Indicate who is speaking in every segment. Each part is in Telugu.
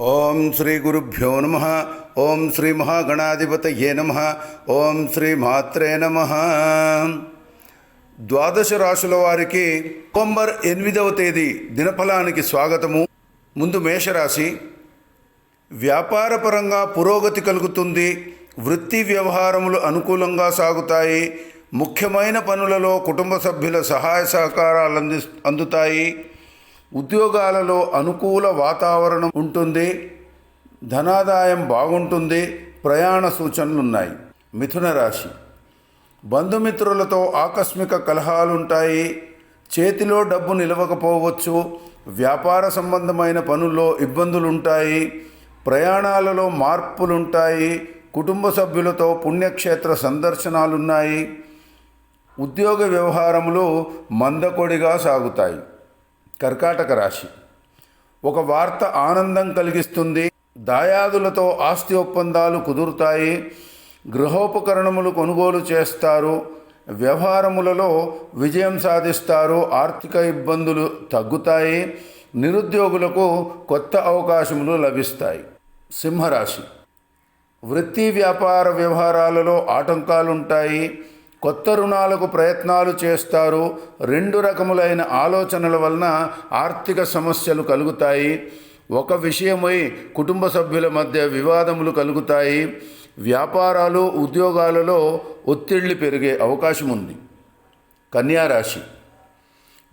Speaker 1: ఓం శ్రీ గురుభ్యో నమ. ఓం శ్రీ మహాగణాధిపతయే నమ. ఓం శ్రీ మాత్రే నమ. ద్వాదశ రాశుల వారికి నవంబర్ ఎనిమిదవ తేదీ దినఫలానికి స్వాగతము. ముందు మేషరాశి. వ్యాపారపరంగా పురోగతి కలుగుతుంది. వృత్తి వ్యవహారములు అనుకూలంగా సాగుతాయి. ముఖ్యమైన పనులలో కుటుంబ సభ్యుల సహాయ సహకారాలు అంది అందుతాయి. ఉద్యోగాలలో అనుకూల వాతావరణం ఉంటుంది ధనాదాయం బాగుంటుంది ప్రయాణ సూచనలు ఉన్నాయి మిథున రాశి. బంధుమిత్రులతో ఆకస్మిక కలహాలుంటాయి చేతిలో డబ్బు నిలవకపోవచ్చు వ్యాపార సంబంధమైన పనుల్లో ఇబ్బందులుంటాయి ప్రయాణాలలో మార్పులుంటాయి కుటుంబ సభ్యులతో పుణ్యక్షేత్ర సందర్శనాలున్నాయి. ఉద్యోగ వ్యవహారములు మందకొడిగా సాగుతాయి. కర్కాటక రాశి. ఒక వార్త ఆనందం కలిగిస్తుంది దాయాదులతో ఆస్తి ఒప్పందాలు కుదురుతాయి గృహోపకరణములు కొనుగోలు చేస్తారు వ్యవహారములలో విజయం సాధిస్తారు ఆర్థిక ఇబ్బందులు తగ్గుతాయి నిరుద్యోగులకు కొత్త అవకాశములు లభిస్తాయి. సింహరాశి. వృత్తి వ్యాపార వ్యవహారాలలో ఆటంకాలుంటాయి కొత్త రుణాలకు ప్రయత్నాలు చేస్తారు. రెండు రకములైన ఆలోచనల వలన ఆర్థిక సమస్యలు కలుగుతాయి. ఒక విషయమై కుటుంబ సభ్యుల మధ్య వివాదములు కలుగుతాయి. వ్యాపారాలు ఉద్యోగాలలో ఒత్తిళ్ళు పెరిగే అవకాశం ఉంది. కన్యారాశి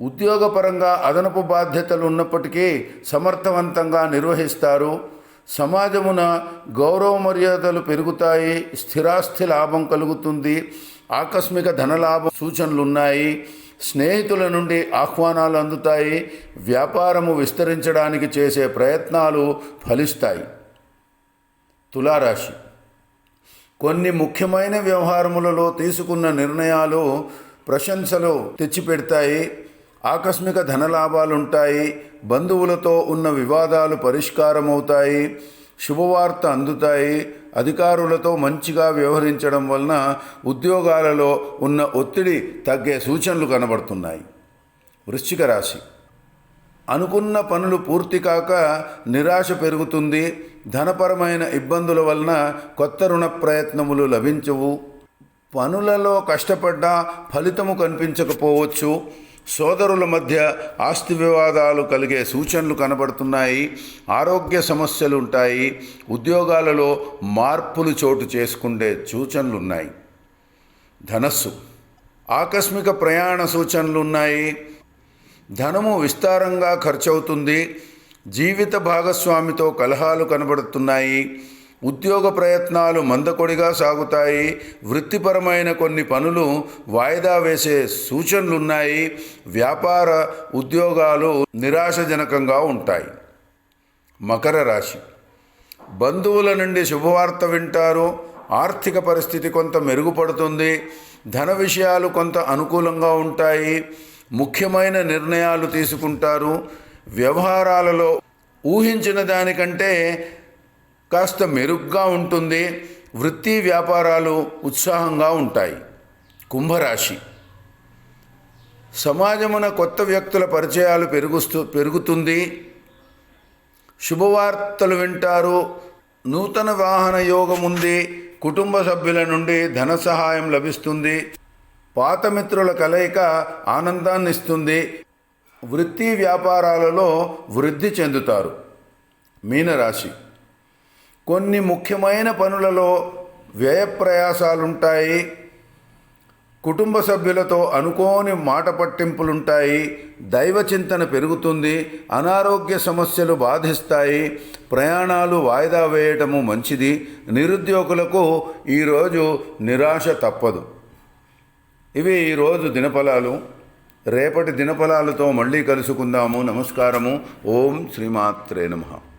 Speaker 1: ఉద్యోగపరంగా అదనపు బాధ్యతలు ఉన్నప్పటికీ సమర్థవంతంగా నిర్వహిస్తారు. సమాజమున గౌరవ మర్యాదలు పెరుగుతాయి. స్థిరాస్తి లాభం కలుగుతుంది. ఆకస్మిక ధనలాభ సూచనలు ఉన్నాయి స్నేహితుల నుండి ఆహ్వానాలు అందుతాయి. వ్యాపారము విస్తరించడానికి చేసే ప్రయత్నాలు ఫలిస్తాయి. తులారాశి. కొన్ని ముఖ్యమైన వ్యవహారములలో తీసుకున్న నిర్ణయాలు ప్రశంసలు తెచ్చిపెడతాయి. ఆకస్మిక ధనలాభాలుంటాయి. బంధువులతో ఉన్న వివాదాలు పరిష్కారమవుతాయి. శుభవార్త అందుతాయి. అధికారులతో మంచిగా వ్యవహరించడం వలన ఉద్యోగాలలో ఉన్న ఒత్తిడి తగ్గే సూచనలు కనబడుతున్నాయి. వృశ్చిక రాశి. అనుకున్న పనులు పూర్తి కాక నిరాశ పెరుగుతుంది. ధనపరమైన ఇబ్బందుల వలన కొత్త రుణ ప్రయత్నములు లభించవు. పనులలో కష్టపడ్డా ఫలితము కనిపించకపోవచ్చు. సోదరుల మధ్య ఆస్తి వివాదాలు కలిగే సూచనలు కనబడుతున్నాయి ఆరోగ్య సమస్యలు ఉంటాయి ఉద్యోగాలలో మార్పులు చోటు చేసుకుండే సూచనలు ఉన్నాయి ధనస్సు ఆకస్మిక ప్రయాణ సూచనలు ఉన్నాయి ధనము విస్తారంగా ఖర్చవుతుంది జీవిత భాగస్వామితో కలహాలు కనబడుతున్నాయి. ఉద్యోగ ప్రయత్నాలు మందకొడిగా సాగుతాయి. వృత్తిపరమైన కొన్ని పనులు వాయిదా వేసే సూచనలున్నాయి. వ్యాపార ఉద్యోగాలు నిరాశజనకంగా ఉంటాయి. మకర రాశి. బంధువుల నుండి శుభవార్త వింటారు. ఆర్థిక పరిస్థితి కొంత మెరుగుపడుతుంది. ధన విషయాలు కొంత అనుకూలంగా ఉంటాయి. ముఖ్యమైన నిర్ణయాలు తీసుకుంటారు. వ్యవహారాలలో ఊహించిన దానికంటే కాస్త మెరుగ్గా ఉంటుంది. వృత్తి వ్యాపారాలు ఉత్సాహంగా ఉంటాయి. కుంభరాశి. సమాజమున కొత్త వ్యక్తుల పరిచయాలు పెరుగుస్తూ పెరుగుతుంది. శుభవార్తలు వింటారు. నూతన వాహన యోగం ఉంది. కుటుంబ సభ్యుల నుండి ధన సహాయం లభిస్తుంది. పాత మిత్రుల కలయిక ఆనందాన్ని ఇస్తుంది. వృత్తి వ్యాపారాలలో వృద్ధి చెందుతారు. మీనరాశి. కొన్ని ముఖ్యమైన పనులలో వ్యయ ప్రయాసాలుంటాయి కుటుంబ సభ్యులతో అనుకోని మాట పట్టింపులుంటాయి. దైవ చింతన పెరుగుతుంది. అనారోగ్య సమస్యలు బాధిస్తాయి. ప్రయాణాలు వాయిదా వేయటము మంచిది. నిరుద్యోగులకు ఈరోజు నిరాశ తప్పదు. ఇవి ఈరోజు దినఫలాలు. రేపటి దినఫలాలతో మళ్ళీ కలుసుకుందాము. నమస్కారము. ఓం శ్రీమాత్రే నమః.